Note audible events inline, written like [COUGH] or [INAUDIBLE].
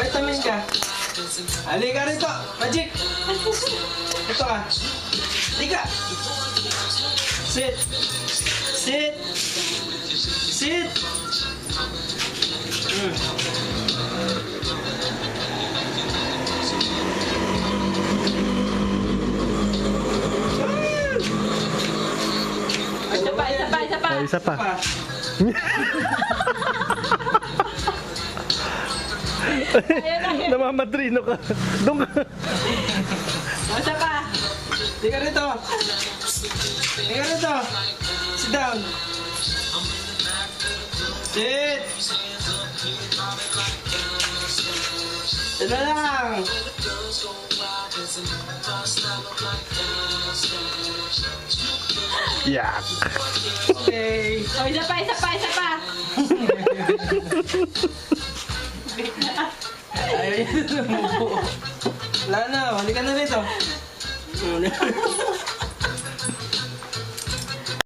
Vitamin ka. Halika rito. Magic. Ito ka. Halika. Sit. Sit. Sit. Mm. Isa pa, isa pa, isa pa. Oh, isa pa. [LAUGHS] Pa. Ayan na, ayan. Namamadrino ka. Doon ka. Isa pa. Halika rito. Halika rito. Sit down. Sit. Ito lang. Yak. Okay. O, isa pa, isa pa, isa pa. [LAUGHS] Ayaw. [LAUGHS] Wala na. Halika na rito. [LAUGHS]